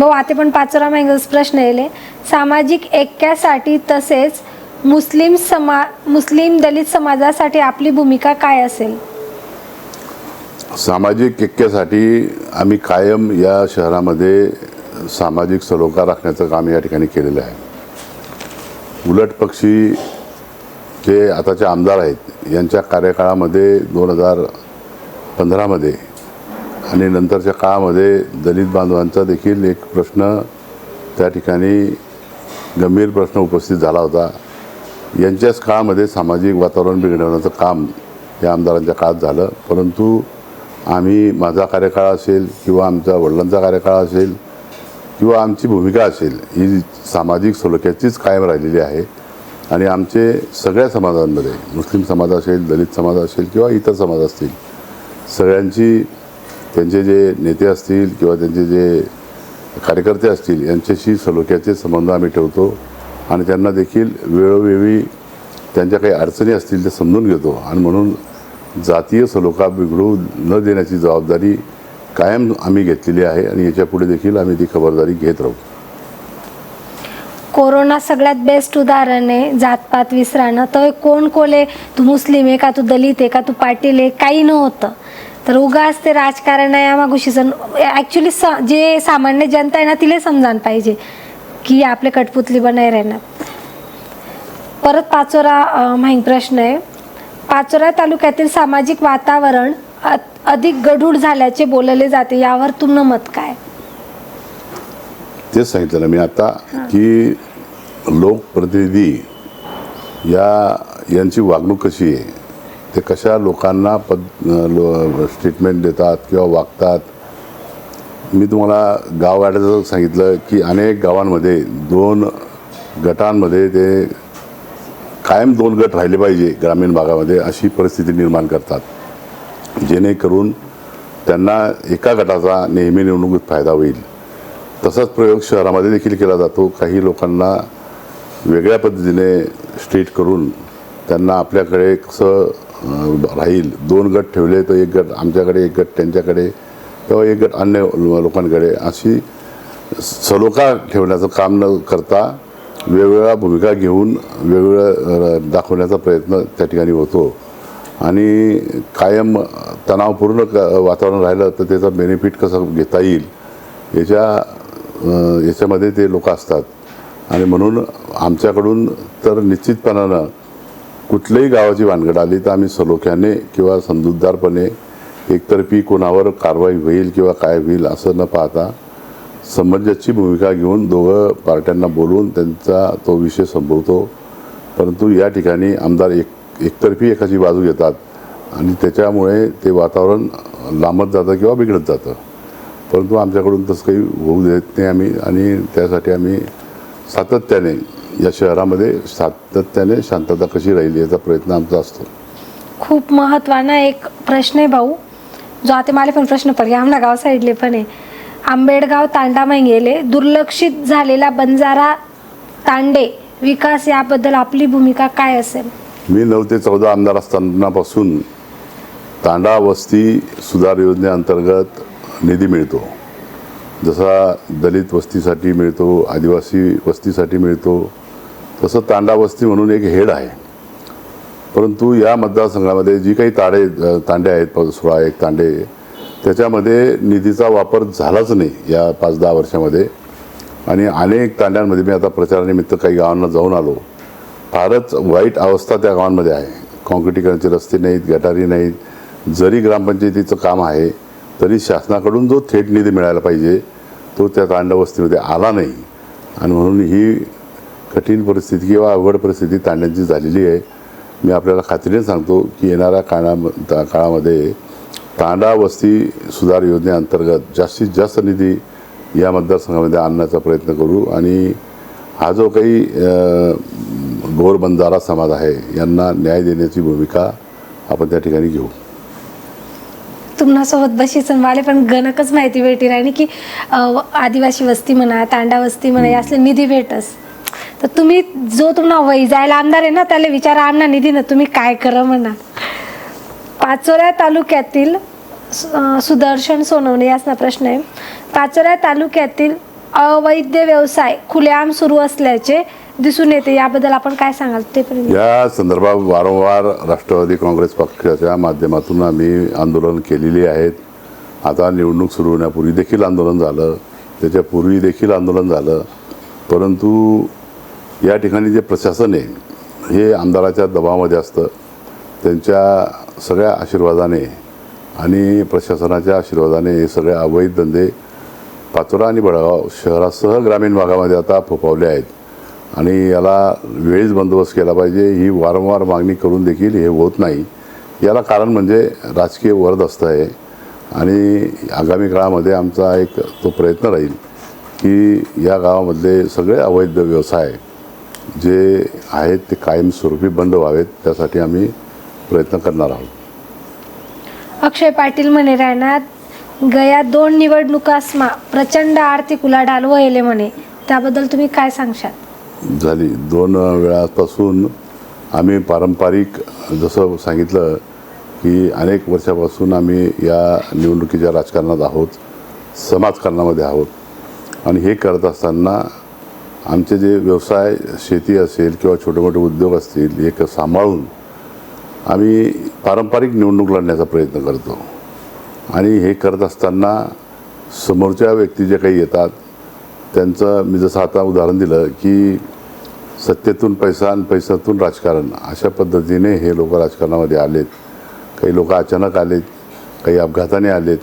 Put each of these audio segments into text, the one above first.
भाऊ आता पण पाचोरा मँगल्स प्रश्न येले. सामाजिक ऐक्यासाठी तसेच मुस्लिम समा मुस्लिम दलित समाजासाठी आपली भूमिका काय असेल? सामाजिक ऐक्यासाठी आम्ही कायम या शहरामध्ये सामाजिक सलोखा राखण्याचं काम या ठिकाणी केलेलं आहे. उलट पक्षी जे आताचे आमदार आहेत यांच्या कार्यकाळामध्ये दोन हजार पंधरामध्ये आणि नंतरच्या काळामध्ये दलित बांधवांचा देखील एक प्रश्न त्या ठिकाणी गंभीर प्रश्न उपस्थित झाला होता. यांच्याच काळामध्ये सामाजिक वातावरण बिघडवण्याचं काम या आमदारांच्या काळात झालं. परंतु आम्ही माझा कार्यकाळ असेल किंवा आमच्या वडिलांचा कार्यकाळ असेल किंवा आमची भूमिका असेल ही सामाजिक सलोख्याचीच कायम राहिलेली आहे. आणि आमचे सगळ्या समाजांमध्ये मुस्लिम समाज असेल दलित समाज असेल किंवा इतर समाज असतील सगळ्यांची त्यांचे जे नेते असतील किंवा त्यांचे जे कार्यकर्ते असतील यांच्याशी सलोख्याचे संबंध आम्ही ठेवतो आणि त्यांना देखील वेळोवेळी त्यांच्या काही अडचणी असतील ते समजून घेतो. आणि म्हणून जातीय सलोखा बिघडू न देण्याची जबाबदारी कायम आम्ही घेतलेली आहे आणि याच्यापुढे देखील आम्ही ती खबरदारी घेत राहू. कोरोना सगळ्यात बेस्ट उदाहरण आहे जातपात विसराणं. तर कोण कोले तू मुस्लिम आहे का? तू दलित आहे का? तू पाटील आहे? काही नव्हतं. तर उगाच ते राजकारण आहे आम्हा सण ॲक्च्युली स जे सामान्य जनता आहे ना तिला समजायला पाहिजे की आपले कठपुतली बनाय राहणार. परत पाचोरा अं, माहीत प्रश्न आहे. पाचोरा तालुक्यातील सामाजिक वातावरण अ- अधिक गढूळ झाल्याचे बोलले जाते. यावर तुमनं मत काय? तेच सांगितलं ना मी आता की लोकप्रतिनिधी या यांची वागणूक कशी आहे? ते कशा लोकांना पद लो स्टेटमेंट देतात किंवा वागतात? मी तुम्हाला गाववाड्याचं सांगितलं की अनेक गावांमध्ये दोन गटांमध्ये ते कायम दोन गट राहिले पाहिजे ग्रामीण भागामध्ये अशी परिस्थिती निर्माण करतात. जेणेकरून त्यांना एका गटाचा नेहमी निवडणुकीत फायदा होईल. तसाच प्रयोग शहरामध्ये देखील केला जातो. काही लोकांना वेगळ्या पद्धतीने स्ट्रीट करून त्यांना आपल्याकडे कसं राहील दोन गट ठेवले तर एक गट आमच्याकडे एक गट त्यांच्याकडे किंवा एक गट अन्य लोकांकडे. अशी सलोखा ठेवण्याचं काम न करता वेगवेगळ्या भूमिका घेऊन वेगवेगळं दाखवण्याचा प्रयत्न त्या ठिकाणी होतो. आणि कायम तणावपूर्ण क वातावरण राहिलं तर त्याचा बेनिफिट कसं घेता येईल याच्या याच्यामध्ये ते लोक असतात. आणि म्हणून आमच्याकडून तर निश्चितपणानं कुठल्याही गावाची भानगड आली तर आम्ही सलोख्याने किंवा समजूतदारपणे एकतर्फी कोणावर कारवाई होईल किंवा काय होईल असं न पाहता समंजसची भूमिका घेऊन दोघं पार्ट्यांना बोलून त्यांचा तो विषय संपवतो. परंतु या ठिकाणी आमदार एक एकतर्फी एकाची बाजू घेतात आणि त्याच्यामुळे ते वातावरण लांबत जातं किंवा बिघडत जातं. परंतु आमच्याकडून तसं काही होऊ देत नाही आम्ही आणि त्यासाठी आम्ही सातत्याने या शहरामध्ये सातत्याने शांतता कशी राहील याचा प्रयत्न आमचा असतो. खूप महत्वाना एक प्रश्न आहे भाऊ. जो आता मला पण प्रश्न पडला आमना गाव साईडले पण आहे. आंबेडगाव तांडा गेले दुर्लक्षित झालेला बंजारा तांडे विकास याबद्दल आपली भूमिका काय असेल? मी नऊ ते चौदा आमदार असतानापासून तांडा वस्ती सुधार योजनेअंतर्गत निधी मिळतो. जसा दलित वस्तीसाठी मिळतो आदिवासी वस्तीसाठी मिळतो तसं तांडा वस्ती म्हणून एक हेड आहे. परंतु या मतदारसंघामध्ये जी काही ताडे तांडे आहेत सोळा एक तांडे त्याच्यामध्ये निधीचा वापर झालाच नाही या पाच दहा वर्षामध्ये. आणि अनेक तांड्यांमध्ये मी आता प्रचारानिमित्त काही गावांना जाऊन आलो. फारच वाईट अवस्था त्या गावांमध्ये आहे. काँक्रिटीकरणाचे रस्ते नाहीत गटारी नाहीत. जरी ग्रामपंचायतीचं काम आहे तरी शासनाकडून जो थेट निधी मिळायला पाहिजे तो त्या तांडवस्तीमध्ये आला नाही. आणि म्हणून ही कठीण परिस्थिती किंवा अवघड परिस्थिती तांड्यांची झालेली आहे. मी आपल्याला खात्रीने सांगतो की येणाऱ्या काळा काळामध्ये तांडा वस्ती सुधार योजनेअंतर्गत जास्तीत जास्त निधी या मतदारसंघामध्ये आणण्याचा प्रयत्न करू. आणि हा जो काही गोरबंजारा समाज आहे यांना न्याय देण्याची भूमिका आपण त्या ठिकाणी घेऊ. तुम्हासोबत बशीच मला पण गणकच माहिती भेटी राहिली की आदिवासी वस्ती म्हणा तांडा वस्ती म्हणा असले निधी भेटस. तर तुम्ही जो तुम्हाला वय जायला आमदार आहे ना त्याला विचारा आमना निधी ना तुम्ही काय करा म्हणा. पाचोऱ्या तालुक्यातील सुदर्शन सोनवणे याचा प्रश्न आहे. पाचोऱ्या तालुक्यातील अवैध व्यवसाय खुलेआम सुरू असल्याचे दिसून येते. याबद्दल आपण काय सांगाल? ते पण या संदर्भात वारंवार राष्ट्रवादी काँग्रेस पक्षाच्या माध्यमातून आम्ही आंदोलन केलेली आहेत. आता निवडणूक सुरू होण्यापूर्वी देखील आंदोलन झालं. त्याच्यापूर्वी देखील आंदोलन झालं. परंतु या ठिकाणी जे प्रशासन आहे हे आमदाराच्या दबावामध्ये असतं. त्यांच्या सगळ्या आशीर्वादाने आणि प्रशासनाच्या आशीर्वादाने हे सगळे अवैध धंदे पाचोरा आणि बडगाव शहरासह ग्रामीण भागामध्ये आता फोफावले आहेत. आणि याला वेळीच बंदोबस्त केला पाहिजे. ही वारंवार मागणी करून देखील हे होत नाही. याला कारण म्हणजे राजकीय वरदस्त आहे आणि आगामी काळामध्ये आमचा एक तो प्रयत्न राहील की या गावामधले सगळे अवैध व्यवसाय जे आहेत ते कायमस्वरूपी बंद व्हावेत त्यासाठी आम्ही प्रयत्न करणार आहोत. अक्षय पाटील म्हणे राहण्यात गया दोन निवडणुकासमा प्रचंड आर्थिक उलाढाल व्हायले म्हणे. त्याबद्दल तुम्ही काय सांगशाल झाली. दोन वेळापासून आम्ही पारंपरिक जसं सांगितलं की अनेक वर्षापासून आम्ही या निवडणुकीच्या राजकारणात आहोत समाजकारणामध्ये आहोत. आणि हे करत असताना आमचे जे व्यवसाय शेती असेल किंवा छोटे मोठे उद्योग असतील एक सांभाळून आम्ही पारंपरिक निवडणूक लढण्याचा प्रयत्न करतो. आणि हे करत असताना समोरच्या व्यक्ती जे काही येतात त्यांचं मी जसं आता उदाहरण दिलं की सत्तेतून पैसा आणि पैशातून राजकारण अशा पद्धतीने हे लोक राजकारणामध्ये आलेत. काही लोक अचानक आलेत काही अपघाताने आलेत.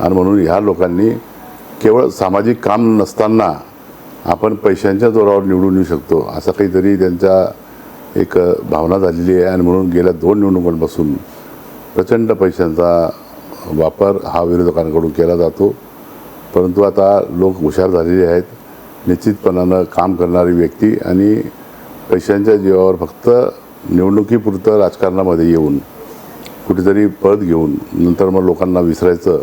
आणि म्हणून ह्या लोकांनी केवळ सामाजिक काम नसताना आपण पैशांच्या जोरावर निवडून येऊ शकतो. असं काहीतरी त्यांच्या एक भावना झालेली आहे आणि म्हणून गेल्या दोन निवडणुकांपासून प्रचंड पैशांचा वापर हा विरोधकांकडून केला जातो. परंतु आता लोक हुशार झालेले आहेत. निश्चितपणानं काम करणारी व्यक्ती आणि पैशांच्या जीवावर फक्त निवडणुकीपुरतं राजकारणामध्ये येऊन कुठेतरी पद घेऊन नंतर मग लोकांना विसरायचं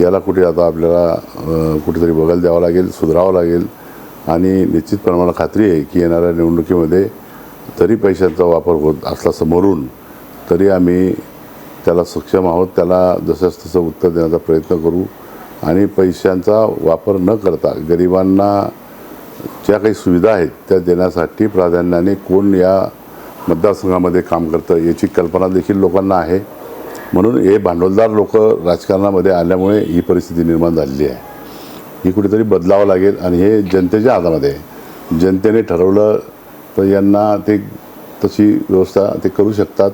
याला कुठे आता आपल्याला कुठेतरी बघायला द्यावं लागेल सुधारावं लागेल. आणि निश्चितपणे मला खात्री आहे की येणाऱ्या निवडणुकीमध्ये तरी पैशांचा वापर होत असला समोरून तरी आम्ही त्याला सक्षम आहोत. त्याला जसंच तसं उत्तर देण्याचा प्रयत्न करू. आणि पैशांचा वापर न करता गरिबांना ज्या काही सुविधा आहेत त्या देण्यासाठी प्राधान्याने कोण या मतदारसंघामध्ये काम करतं याची कल्पना देखील लोकांना आहे. म्हणून हे भांडवलदार लोक राजकारणामध्ये आल्यामुळे ही परिस्थिती निर्माण झालेली आहे. ही कुठेतरी बदलावं लागेल आणि हे जनतेच्या हातामध्ये आहे. जनतेने ठरवलं तर यांना ते तशी व्यवस्था ते करू शकतात.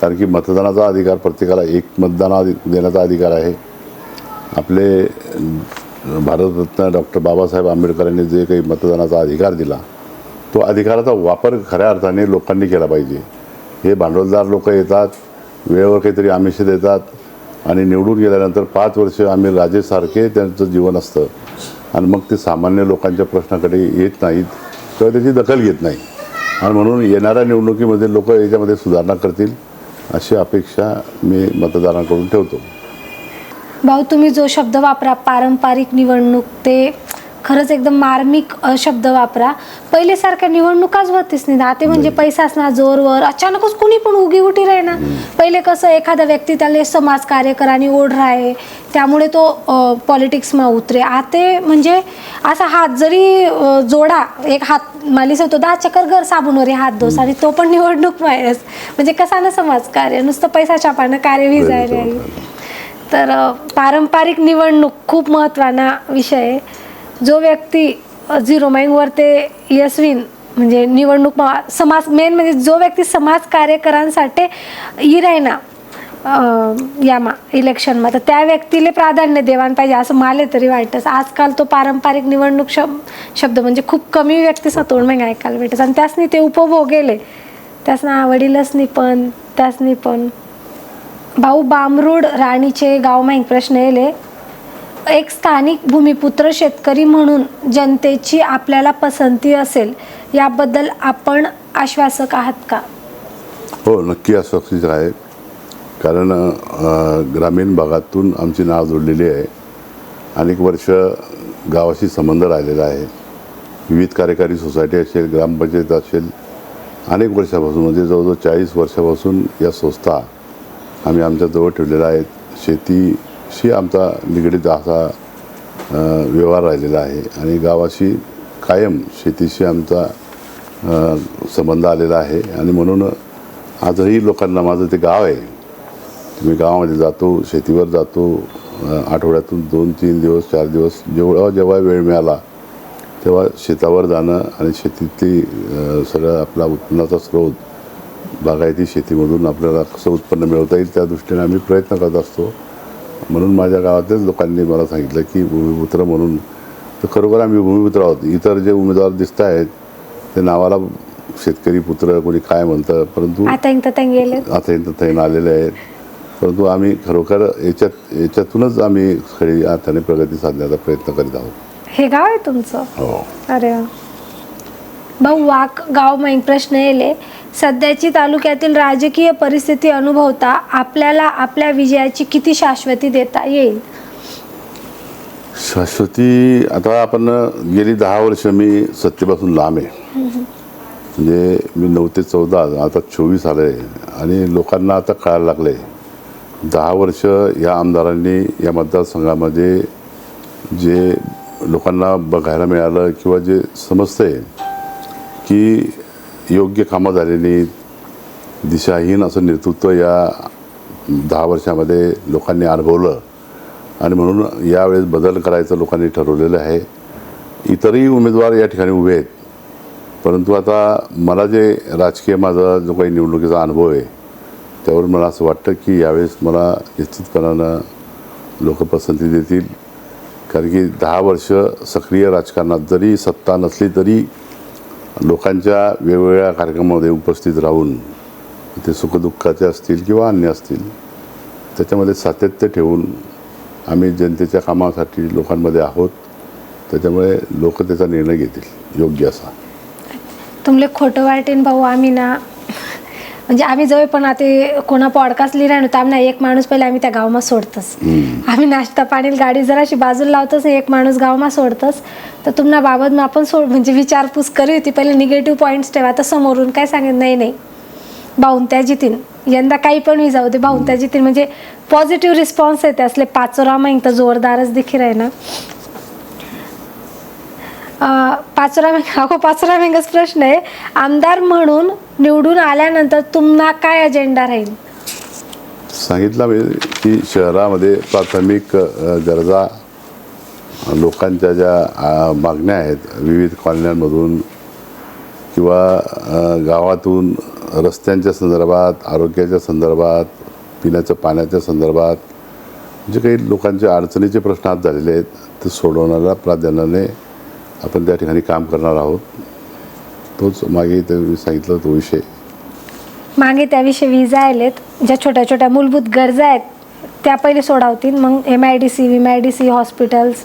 कारण की मतदानाचा अधिकार प्रत्येकाला एक मतदाना देण्याचा अधिकार आहे. आपले भारतरत्न डॉक्टर बाबासाहेब आंबेडकरांनी जे काही मतदानाचा अधिकार दिला तो अधिकाराचा वापर खऱ्या अर्थाने लोकांनी केला पाहिजे. हे भांडवलदार लोक येतात वेळेवर काहीतरी आमिष देतात आणि निवडून गेल्यानंतर पाच वर्ष आम्ही राजेसारखे त्यांचं जीवन असतं आणि मग ते सामान्य लोकांच्या प्रश्नाकडे येत नाहीत किंवा त्याची दखल घेत नाही आणि म्हणून येणाऱ्या निवडणुकीमध्ये लोक याच्यामध्ये सुधारणा करतील अशी अपेक्षा मी मतदारांकडून ठेवतो. भाऊ तुम्ही जो शब्द वापरा पारंपरिक निवडणूक ते खरंच एकदम मार्मिक शब्द वापरा. पहिले सारख्या निवडणुकाच होतीच नाही आता म्हणजे पैसा असणार जोरवर अचानकच कुणी पण उगी उठी राही ना. पहिले कसं एखादा व्यक्ती त्याला समाज कार्यकरांनी ओढ आहे त्यामुळे तो पॉलिटिक्समा उतरे आता म्हणजे असा हात जरी जोडा एक हात मालिस होतो दहा चक्कर घर साबूनवर हात दोस आणि तो पण निवडणूक म्हणजे कसा ना समाजकार्य नुसतं पैसा छापानं कार्य विजायला तर पारंपरिक निवडणूक खूप महत्त्वाना विषय आहे. जो व्यक्ती झिरो माईंगवर ते यशवीन म्हणजे निवडणूक समाज मेन म्हणजे जो व्यक्ती समाज कार्यकरांसाठी ही राहीना यामा इलेक्शनमा तर त्या व्यक्तीला प्राधान्य देवान पाहिजे असं मला तरी वाटतं आजकाल तो पारंपरिक निवडणूक शब शब्द म्हणजे खूप कमी व्यक्ती सतोड मग ऐकायला भेटत. आणि त्यासनी ते उपभोगेले. त्यासना वडीलच पण त्यासनी पण. भाऊ बामरूड राणीचे गाव माहीत प्रश्न येले एक स्थानिक भूमिपुत्र शेतकरी म्हणून जनतेची आपल्याला पसंती असेल याबद्दल आपण आश्वासक आहात का? हो नक्की आश्वासित आहे. कारण ग्रामीण भागातून आमची नाव जोडलेली आहे. अनेक वर्ष गावाशी संबंध राहिलेला आहे. विविध कार्यकारी सोसायटी असेल ग्रामपंचायत असेल अनेक वर्षापासून म्हणजे जवळजवळ चाळीस वर्षापासून या संस्था आम्ही आमच्या जवळ आहे. आहेत शेतीशी आमचा निगडीत असा व्यवहार राहिलेला आहे. आणि गावाशी कायम शेतीशी आमचा संबंध आलेला आहे. आणि म्हणून आजही लोकांना माझं ते गाव आहे. मी गावामध्ये जातो शेतीवर जातो. आठवड्यातून दोन तीन दिवस चार दिवस जेवढा जेव्हा वेळ मिळाला तेव्हा शेतावर जाणं आणि शेतीतली सगळं आपला उत्पन्नाचा स्रोत बागायती शेतीमधून आपल्याला कसं उत्पन्न मिळवता येईल त्या दृष्टीने आम्ही प्रयत्न करत असतो. म्हणून माझ्या गावातल्याच लोकांनी मला सांगितलं की भूमिपुत्र म्हणून तर खरोखर आम्ही भूमिपुत्र आहोत. इतर जे उमेदवार दिसत आहेत ते नावाला शेतकरी पुत्र कोणी काय म्हणतं परंतु आता इंत थैन आलेले आहेत. परंतु आम्ही खरोखर याच्यात याच्यातूनच आम्ही खरी अर्थाने प्रगती साधण्याचा प्रयत्न करीत आहोत. हे गाव आहे तुमचं? हो. अरे. भाऊ वाक गाव माईक प्रश्न येले. सध्याची तालुक्यातील राजकीय परिस्थिती अनुभवता आपल्याला आपल्या विजयाची किती शाश्वती देता येईल? शाश्वती आता आपण गेली दहा वर्ष मी सत्तेपासून लांब आहे. म्हणजे मी नऊ ते चौदा आता चोवीस आलं आहे आणि लोकांना आता कळायला लागलं आहे दहा वर्ष या आमदारांनी या मतदारसंघामध्ये जे लोकांना बघायला मिळालं किंवा जे समजतं आहे की योग्य कामं झालेली दिशाहीन असं नेतृत्व या दहा वर्षामध्ये लोकांनी अनुभवलं. आणि म्हणून यावेळेस बदल करायचं लोकांनी ठरवलेलं आहे. इतरही उमेदवार या ठिकाणी उभे आहेत. परंतु आता मला जे राजकीय माझा जो काही निवडणुकीचा अनुभव आहे त्यावरून मला असं वाटतं की यावेळेस मला निश्चितपणानं लोक पसंती देतील. कारण की दहा वर्ष सक्रिय राजकारणात जरी सत्ता नसली तरी लोकांच्या वेगवेगळ्या कार्यक्रमामध्ये उपस्थित राहून ते सुखदुःखाचे असतील किंवा अन्य असतील त्याच्यामध्ये सातत्य ठेवून आम्ही जनतेच्या कामासाठी लोकांमध्ये आहोत. त्याच्यामुळे लोक त्याचा निर्णय घेतील. योग्य असा. तुमले खोटं वाटेन भाऊ आम्ही ना म्हणजे आम्ही जवळ पण आता कोणा पॉडकास्ट लिहिला नव्हता आम्ही एक माणूस पहिले आम्ही त्या गावमा सोडतस आम्ही नाश्ता पाणी गाडी जराशी बाजूला लावतच एक माणूस गावमा सोडतस तर तुम्हाला बाबत मग आपण सोड म्हणजे विचारपूस करी होती पहिले निगेटिव्ह पॉईंट्स ठेवा तर समोरून काय सांगेल नाही नाही. भाऊन त्या जितीन. यंदा काही पण मी जाऊ दे भाऊन त्या जितीन. म्हणजे पॉझिटिव्ह रिस्पॉन्स येते असले पाचोरा मग तर जोरदारच देखील आहे ना. पाचरा मेंग अगो मेंगच प्रश्न आहे. आमदार म्हणून निवडून आल्यानंतर तुम्हाला काय अजेंडा राहील? सांगितलं मी की शहरामध्ये प्राथमिक गरजा लोकांच्या ज्या मागण्या आहेत विविध कॉलन्यांमधून किंवा गावातून रस्त्यांच्या संदर्भात आरोग्याच्या संदर्भात पिण्याच्या पाण्याच्या संदर्भात जे काही लोकांचे अडचणीचे प्रश्न आज झालेले आहेत ते सोडवण्याला प्राधान्याने आपण त्या ठिकाणी काम करणार आहोत. तोच मागे ते सांगितलं तो विषय. मागे त्याविषयी विजा आलेत. ज्या छोट्या छोट्या मूलभूत गरजा आहेत त्या पहिले सोडावतील. मग एम आय डी सी विम आय डी सी हॉस्पिटल्स